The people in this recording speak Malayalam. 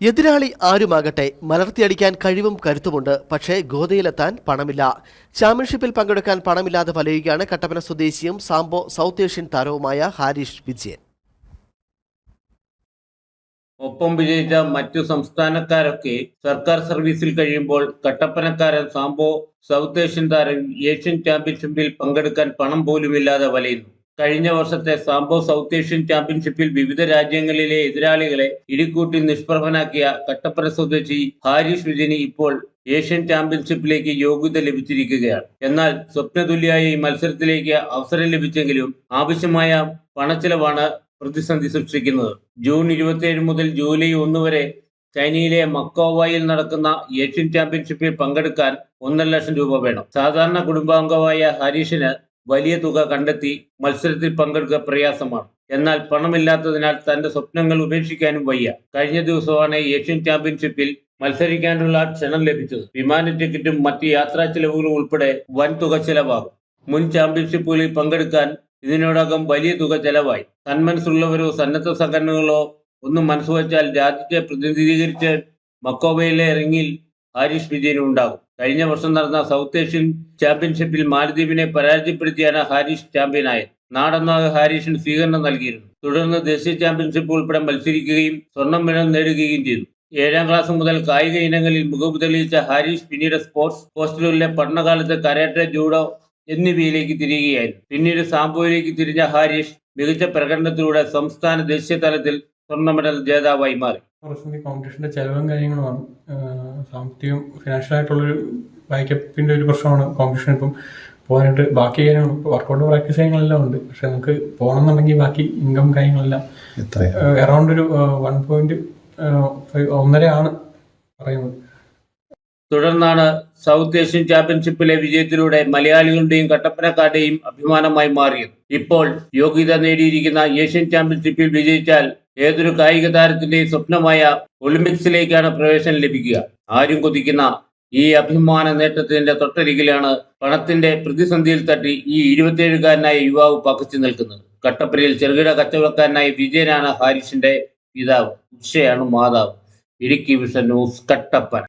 എതിരാളി ആരുമാകട്ടെ മലർത്തിയടിക്കാൻ കഴിവും കരുത്തുമുണ്ട് പക്ഷേ ഗോതയിലെത്താൻ പണമില്ല. ചാമ്പ്യൻഷിപ്പിൽ പങ്കെടുക്കാൻ പണമില്ലാതെ വലയുകയാണ് കട്ടപ്പന സ്വദേശിയും സാംബോ സൗത്ത് ഏഷ്യൻ താരവുമായ ഹാരിഷ് വിജയൻ. ഒപ്പം വിജയിച്ച മറ്റു സംസ്ഥാനക്കാരൊക്കെ സർക്കാർ സർവീസിൽ കഴിയുമ്പോൾ കട്ടപ്പനക്കാരൻ സാംബോ സൗത്ത് ഏഷ്യൻ താരം ഏഷ്യൻ ചാമ്പ്യൻഷിപ്പിൽ പങ്കെടുക്കാൻ പണം പോലുമില്ലാതെ വലയുന്നു. കഴിഞ്ഞ വർഷത്തെ സാംബോ സൗത്ത് ഏഷ്യൻ ചാമ്പ്യൻഷിപ്പിൽ വിവിധ രാജ്യങ്ങളിലെ എതിരാളികളെ ഇടിക്കൂട്ടി നിഷ്പ്രഭനാക്കിയ കട്ടപ്പന സ്വദേശി ഹാരിഷ് വിജനി ഇപ്പോൾ ഏഷ്യൻ ചാമ്പ്യൻഷിപ്പിലേക്ക് യോഗ്യത ലഭിച്ചിരിക്കുകയാണ്. എന്നാൽ സ്വപ്നതുല്യായ ഈ മത്സരത്തിലേക്ക് അവസരം ലഭിച്ചെങ്കിലും ആവശ്യമായ പണച്ചെലവാണ് പ്രതിസന്ധി സൃഷ്ടിക്കുന്നത്. ജൂൺ ഇരുപത്തിയേഴ് മുതൽ ജൂലൈ ഒന്ന് വരെ ചൈനയിലെ മക്കോവായിൽ നടക്കുന്ന ഏഷ്യൻ ചാമ്പ്യൻഷിപ്പിൽ പങ്കെടുക്കാൻ ഒന്നര ലക്ഷം രൂപ വേണം. സാധാരണ കുടുംബാംഗമായ ഹരീഷിന് വലിയ തുക കണ്ടെത്തി മത്സരത്തിൽ പങ്കെടുക്കുക പ്രയാസമാണ്. എന്നാൽ പണമില്ലാത്തതിനാൽ തന്റെ സ്വപ്നങ്ങൾ ഉപേക്ഷിക്കാനും വയ്യ. കഴിഞ്ഞ ദിവസമാണ് ഏഷ്യൻ ചാമ്പ്യൻഷിപ്പിൽ മത്സരിക്കാനുള്ള ക്ഷണം ലഭിച്ചത്. വിമാന ടിക്കറ്റും മറ്റ് യാത്രാ ചെലവുകളും ഉൾപ്പെടെ വൻ തുക ചെലവാകും. മുൻ ചാമ്പ്യൻഷിപ്പുകളിൽ പങ്കെടുക്കാൻ ഇതിനോടകം വലിയ തുക ചെലവായി. തന്മനസ്സുള്ളവരോ സന്നദ്ധ സംഘടനകളോ ഒന്നും മനസ്സുവച്ചാൽ രാജ്യത്തെ പ്രതിനിധീകരിച്ച് മക്കോബയിലെ റിങ്ങിൽ ഹാരിഷ് വിജയനും ഉണ്ടാകും. കഴിഞ്ഞ വർഷം നടന്ന സൗത്ത് ഏഷ്യൻ ചാമ്പ്യൻഷിപ്പിൽ മാലദ്വീപിനെ പരാജയപ്പെടുത്തിയാണ് ഹാരിഷ് ചാമ്പ്യനായത് നാടൊന്നാക ഹാരിഷിന് സ്വീകരണം നൽകിയിരുന്നു. തുടർന്ന് ദേശീയ ചാമ്പ്യൻഷിപ്പ് ഉൾപ്പെടെ മത്സരിക്കുകയും സ്വർണം മെഡൽ നേടുകയും ചെയ്തു. ഏഴാം ക്ലാസ് മുതൽ കായിക ഇനങ്ങളിൽ മികവ് തെളിയിച്ച ഹാരിഷ് പിന്നീട് സ്പോർട്സ് ഹോസ്റ്റലിലെ പഠനകാലത്ത് കരാട്ടെ ജൂഡോ എന്നിവയിലേക്ക് തിരികുകയായിരുന്നു പിന്നീട് സാംബോയിലേക്ക് തിരിഞ്ഞ ഹാരിഷ് മികച്ച പ്രകടനത്തിലൂടെ സംസ്ഥാന ദേശീയ തലത്തിൽ സ്വർണ മെഡൽ ജേതാവായി മാറി. പ്രശ്നം കോമ്പറ്റീഷന്റെ കോമ്പറ്റീഷന്റെ ചെലവും കാര്യങ്ങളുമാണ് സാമ്പത്തികം ഫിനാൻഷ്യൽ ആയിട്ടുള്ളൊരു ബാക്കപ്പിന്റെ ഒരു പ്രശ്നമാണ് കോമ്പറ്റീഷൻ ഇപ്പം പോകാനായിട്ട്. ബാക്കി കാര്യങ്ങൾ വർക്കൗട്ട് പ്രാക്ടീസ് കാര്യങ്ങളെല്ലാം ഉണ്ട്. പക്ഷെ നമുക്ക് പോകണമെന്നുണ്ടെങ്കിൽ ബാക്കി ഇൻകം കാര്യങ്ങളെല്ലാം എത്രയാണ് അറൗണ്ട് ഒരു വൺ പോയിന്റ് ഒന്നരയാണ് പറയുന്നത്. തുടർന്നാണ് സൗത്ത് ഏഷ്യൻ ചാമ്പ്യൻഷിപ്പിലെ വിജയത്തിലൂടെ മലയാളികളുടെയും കട്ടപ്പനക്കാരുടെയും അഭിമാനമായി മാറിയത്. ഇപ്പോൾ യോഗ്യത നേടിയിരിക്കുന്ന ഏഷ്യൻ ചാമ്പ്യൻഷിപ്പിൽ വിജയിച്ചാൽ ഏതൊരു കായിക താരത്തിന്റെയും സ്വപ്നമായ ഒളിമ്പിക്സിലേക്കാണ് പ്രവേശനം ലഭിക്കുക. ആരും കൊതിക്കുന്ന ഈ അഭിമാന നേട്ടത്തിന്റെ തൊട്ടരികിലാണ് പണത്തിന്റെ പ്രതിസന്ധിയിൽ തട്ടി ഈ ഇരുപത്തിയേഴുകാരനായ യുവാവ് പകച്ചു നിൽക്കുന്നത്. കട്ടപ്പനയിൽ ചെറുകിട കച്ചവടക്കാരനായ വിജയനാണ് ഹാരിഷിന്റെ പിതാവ്. ഉഷയാണ് മാതാവ്. Idukki vision news Kattappana.